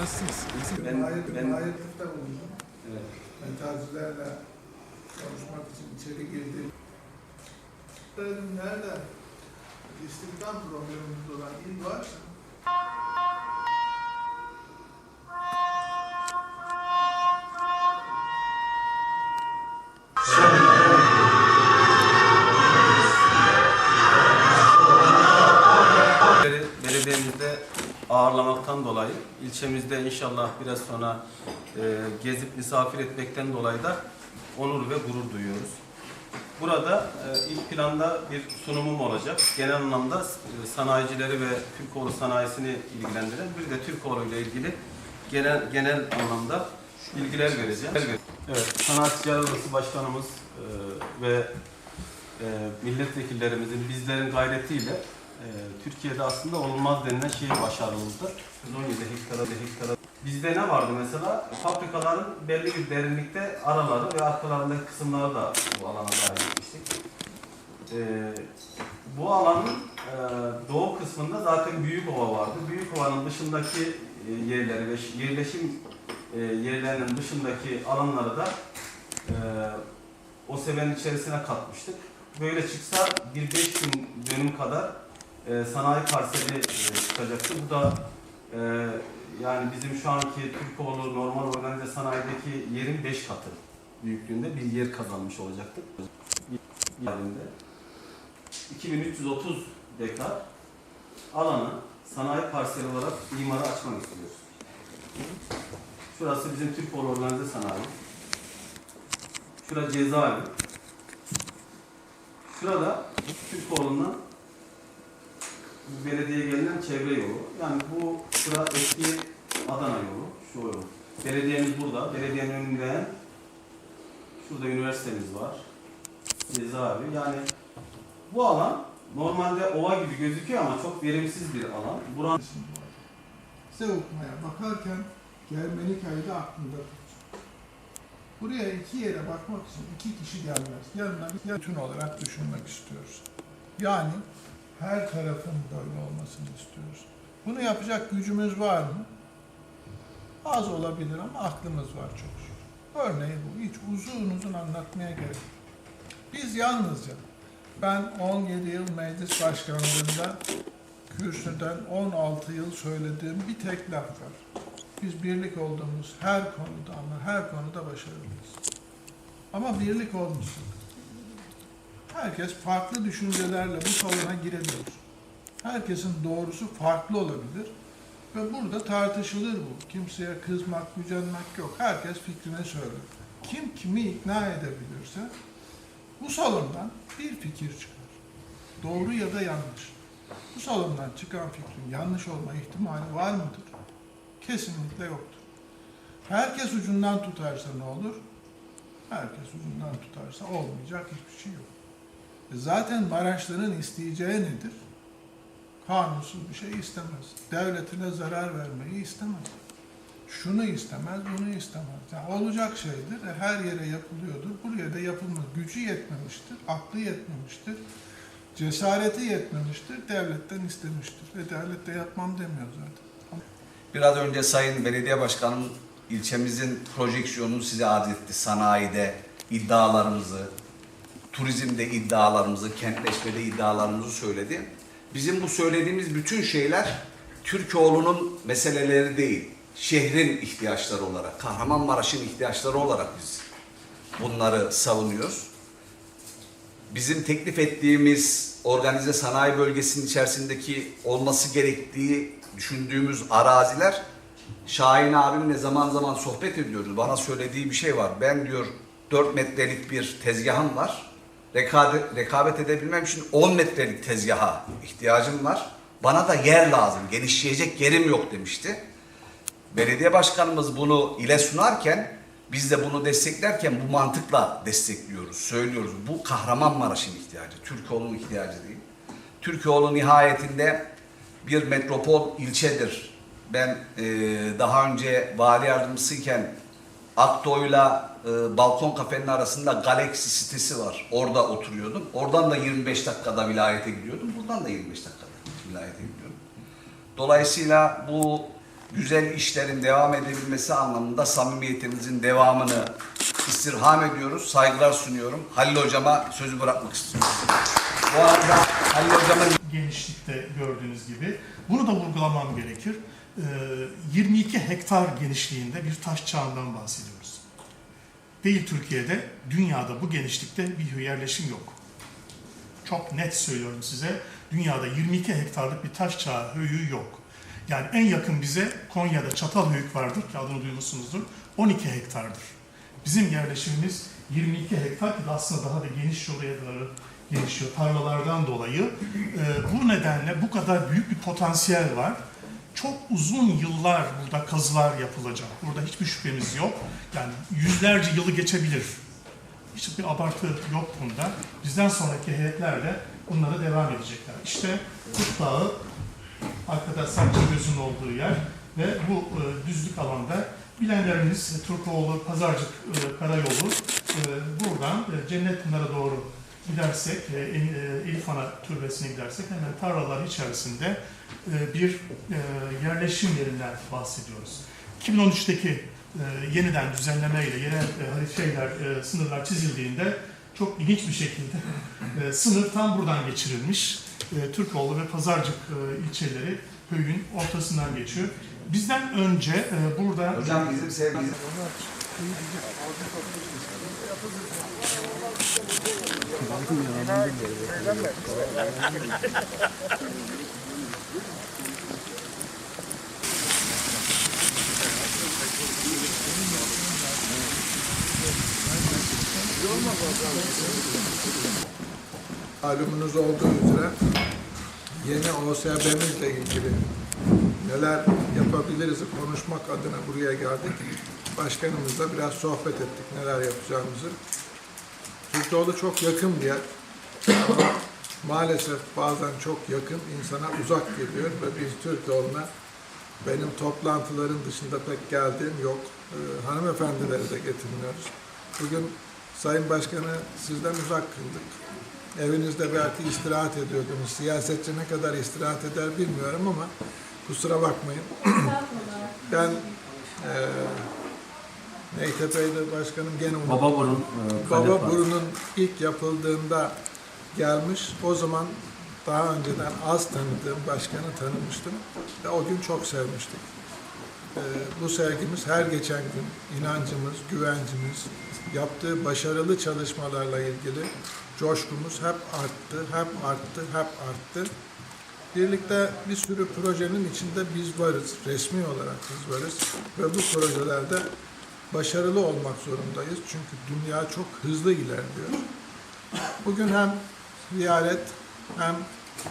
nasılsınız? İyisiniz. Ben- Mahir, ben- mahirlikte bulundum. Evet. Mentalcilerle konuşmak için içeri girdim. Nerede? İstihdam programımızda olan il varsa ilçemizde inşallah biraz sonra e, gezip misafir etmekten dolayı da onur ve gurur duyuyoruz. Burada e, ilk planda bir sunumum olacak. Genel anlamda e, sanayicileri ve Türkoğlu sanayisini ilgilendiren bir de Türkoğlu ile ilgili genel genel anlamda bilgiler vereceğim. Evet, Sanayi Ticaret Odası Başkanımız e, ve e, milletvekillerimizin bizlerin gayretiyle e, Türkiye'de aslında olmaz denilen şeyi başarılımızdır. 117 hektara, hektara. Bizde ne vardı mesela? Fabrikaların belli bir derinlikte araları ve arkalarındaki kısımları da bu alana dahil etmiştik. E, bu alanın e, doğu kısmında zaten Büyük Ova vardı. Büyük Ova'nın dışındaki e, yerleri ve yerleşim e, yerlerinin dışındaki alanları da e, o sevenin içerisine katmıştık. Böyle çıksa bir 5000 dönüm kadar e, sanayi parseli e, çıkacaktı. Bu da e, yani bizim şu anki Türkoğlu normal organize sanayideki yerin 5 katı büyüklüğünde bir yer kazanmış olacaktık. Halinde 2330 dekar alanı sanayi parseli olarak imara açmak istiyoruz. Şurası bizim Türkoğlu organize sanayi. Şurada cezaevi. Şurada Türkoğlu'ndan bu belediyeye gelinen çevre yolu. Yani bu şura eski Adana yolu. Şu yol. Belediyemiz burada. Belediyenin önünde şurada üniversitemiz var. Cezaevi. Yani bu alan normalde ova gibi gözüküyor ama çok verimsiz bir alan. Buranın size okumaya bakarken Germenika'yı da aklında. Buraya iki yere bakmak için iki kişi gelmez. Yanına bir bütün olarak düşünmek istiyoruz. Yani her tarafın böyle olmasını istiyoruz. Bunu yapacak gücümüz var mı? Az olabilir ama aklımız var çok şükür. Örneği bu. Hiç uzun uzun anlatmaya gerek yok. Biz yalnızca ben 17 yıl meclis başkanlığında kürsüden 16 yıl söylediğim bir tek laf var. Biz birlik olduğumuz her konuda ama her konuda başarılıyız. Ama birlik olmuşsun. Herkes farklı düşüncelerle bu salona girebilir. Herkesin doğrusu farklı olabilir. Ve burada tartışılır bu. Kimseye kızmak, gücenmek yok. Herkes fikrini söyler. Kim kimi ikna edebilirse bu salondan bir fikir çıkar. Doğru ya da yanlış. Bu salondan çıkan fikrin yanlış olma ihtimali var mıdır? Kesinlikle yoktur. Herkes ucundan tutarsa ne olur? Herkes ucundan tutarsa olmayacak hiçbir şey yok. Zaten Maraşlı'nın isteyeceği nedir? Kanunsuz bir şey istemez. Devletine zarar vermeyi istemez. Şunu istemez, bunu istemez. Yani olacak şeydir. E, her yere yapılıyordur. Buraya da yapılmaz. Gücü yetmemiştir, aklı yetmemiştir, cesareti yetmemiştir, devletten istemiştir. Ve devlet de yapmam demiyor zaten. Biraz önce Sayın Belediye Başkanım ilçemizin projeksiyonunu size arz etti. Sanayide iddialarımızı, turizmde iddialarımızı, kentleşmede iddialarımızı söyledi. Bizim bu söylediğimiz bütün şeyler Türkoğlu'nun meseleleri değil, şehrin ihtiyaçları olarak, Kahramanmaraş'ın ihtiyaçları olarak biz bunları savunuyoruz. Bizim teklif ettiğimiz organize sanayi bölgesinin içerisindeki olması gerektiği düşündüğümüz araziler Şahin abimle zaman zaman sohbet ediyoruz. Bana söylediği bir şey var. Ben diyor 4 metrelik bir tezgahım var. Rekabet, edebilmem için 10 metrelik tezgaha ihtiyacım var. Bana da yer lazım. Genişleyecek yerim yok demişti. Belediye başkanımız bunu ile sunarken biz de bunu desteklerken bu mantıkla destekliyoruz, söylüyoruz. Bu Kahramanmaraş'ın ihtiyacı, Türkoğlu'nun ihtiyacı değil. Türkoğlu nihayetinde bir metropol ilçedir. Ben e, daha önce vali yardımcısıyken Akdo'yla e, Balkon Kafe'nin arasında Galaxy sitesi var. Orada oturuyordum. Oradan da 25 dakikada vilayete gidiyordum. Buradan da 25 dakikada vilayete gidiyorum. Dolayısıyla bu güzel işlerin devam edebilmesi anlamında samimiyetinizin devamını istirham ediyoruz. Saygılar sunuyorum. Halil Hocama sözü bırakmak istiyorum. Bu arada Halil Hocamın genişlikte gördüğünüz gibi. Bunu da vurgulamam gerekir. Ee, 22 hektar genişliğinde bir taş çağından bahsediyoruz. Değil Türkiye'de, dünyada bu genişlikte bir yerleşim yok. Çok net söylüyorum size. Dünyada 22 hektarlık bir taş çağı höyüğü yok. Yani en yakın bize Konya'da Çatalhöyük vardır ki adını duymuşsunuzdur. 12 hektardır. Bizim yerleşimimiz 22 hektar ki aslında daha da geniş oraya doğru gelişiyor tarlalardan dolayı. Ee, bu nedenle bu kadar büyük bir potansiyel var. Çok uzun yıllar burada kazılar yapılacak. Burada hiçbir şüphemiz yok. Yani yüzlerce yılı geçebilir. Hiçbir abartı yok bunda. Bizden sonraki heyetler de bunlara devam edecekler. İşte Kut Dağı, arkada Sancıgöz'ün olduğu yer ve bu e, düzlük alanda bilenlerimiz e, Turkoğlu, Pazarcık e, Karayolu e, buradan e, Cennet Pınar'a doğru gidersek, e, En- e, Türbesi'ne gidersek hemen tarlalar içerisinde e, bir yerleşim yerinden bahsediyoruz. 2013'teki e, yeniden düzenlemeyle yerel harifeyler, e, sınırlar çizildiğinde çok ilginç bir şekilde sınır tam buradan geçirilmiş. Türkoğlu ve Pazarcık ilçeleri köyün ortasından geçiyor. Bizden önce burada Hocam bizim sevgimiz Malumunuz olduğu üzere yeni OSB'mizle ilgili neler yapabiliriz konuşmak adına buraya geldik. Başkanımızla biraz sohbet ettik neler yapacağımızı. Türkoğlu çok yakın bir yer. Maalesef bazen çok yakın, insana uzak geliyor ve biz Türkoğlu'na benim toplantıların dışında pek geldiğim yok. Ee, hanımefendileri de getirmiyoruz. Bugün Sayın Başkanı sizden uzak kıldık. Evinizde belki istirahat ediyordunuz. Siyasetçi ne kadar istirahat eder bilmiyorum ama kusura bakmayın. ben eee Neytepe'de başkanım gene unuttum. Baba burun. e, Baba. Burun'un ilk yapıldığında gelmiş. O zaman daha önceden az tanıdığım başkanı tanımıştım. Ve o gün çok sevmiştik. Ee, bu sevgimiz her geçen gün inancımız, güvencimiz, yaptığı başarılı çalışmalarla ilgili coşkumuz hep arttı, hep arttı, hep arttı. Birlikte bir sürü projenin içinde biz varız, resmi olarak biz varız ve bu projelerde başarılı olmak zorundayız. Çünkü dünya çok hızlı ilerliyor. Bugün hem ziyaret hem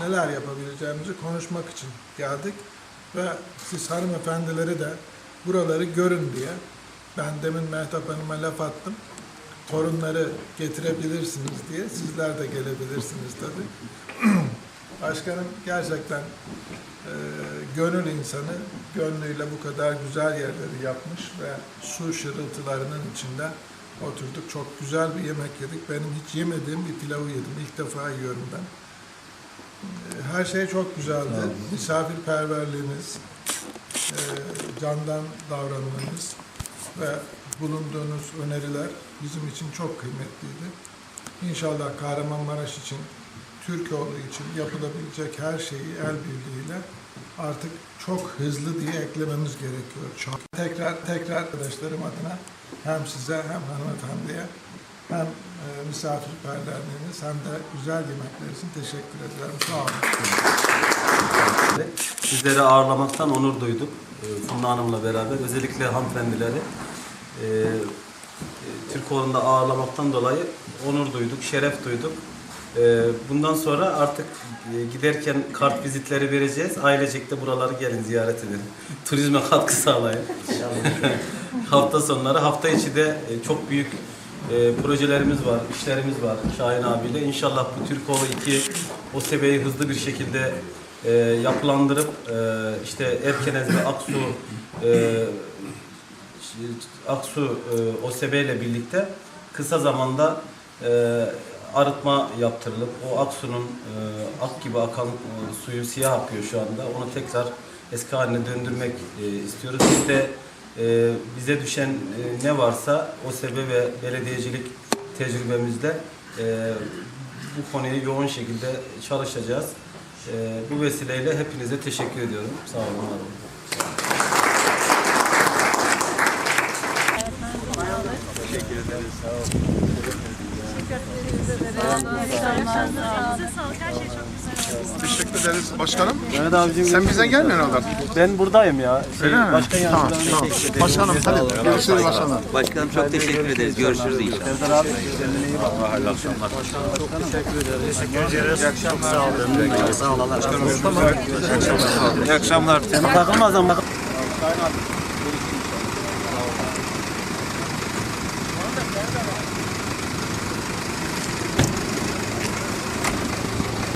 neler yapabileceğimizi konuşmak için geldik ve siz hanımefendileri de buraları görün diye ben demin Mehtap Hanım'a laf attım. Torunları getirebilirsiniz diye sizler de gelebilirsiniz tabii. Başkanım gerçekten e, gönül insanı gönlüyle bu kadar güzel yerleri yapmış ve su şırıltılarının içinde oturduk. Çok güzel bir yemek yedik. Benim hiç yemediğim bir pilavı yedim. İlk defa yiyorum ben. E, Her şey çok güzeldi. Misafirperverliğiniz, e, candan davranmanız ve bulunduğunuz öneriler bizim için çok kıymetliydi. İnşallah Kahramanmaraş için, Türkoğlu için yapılabilecek her şeyi el birliğiyle artık çok hızlı diye eklememiz gerekiyor. Çok. Tekrar tekrar arkadaşlarım adına hem size hem hanımefendiye hem e, misafirperverliğiniz hem de güzel yemekler için teşekkür ederim. Sağ olun. Sizleri ağırlamaktan onur duyduk. e, Funda Hanım'la beraber. Özellikle hanımefendileri. e, e, Türkoğlu'nda ağırlamaktan dolayı onur duyduk, şeref duyduk. E, Bundan sonra artık e, giderken kart vizitleri vereceğiz. Ailecek de buraları gelin ziyaret edin. Turizme katkı sağlayın. hafta sonları, hafta içi de e, çok büyük e, projelerimiz var, işlerimiz var Şahin abiyle. İnşallah bu Türkoğlu 2 o sebeyi hızlı bir şekilde yapılandırıp işte Erkenez ve Aksu Aksu OSB ile birlikte kısa zamanda arıtma yaptırılıp o Aksu'nun e, ak gibi akan e, suyu siyah akıyor şu anda. Onu tekrar eski haline döndürmek e, istiyoruz. Biz de e, bize düşen e, ne varsa o sebe ve belediyecilik tecrübemizde e, bu konuyu yoğun şekilde çalışacağız. E, bu vesileyle hepinize teşekkür ediyorum. Sağ olun. var olun. Teşekkür ederiz başkanım. Mehmet abicim Sen bizden gelmiyorsun oradan. ben buradayım ya. Şey, Öyle mi? başkan Tamam, tamam. teşekkür ederim. Başkanım hadi görüşürüz başkanım. Başkanım çok teşekkür ederiz. Görüşürüz inşallah. Serdar abi kendine iyi bak. Başkanım çok teşekkür ederiz. Sağ olun. Takılmaz ama.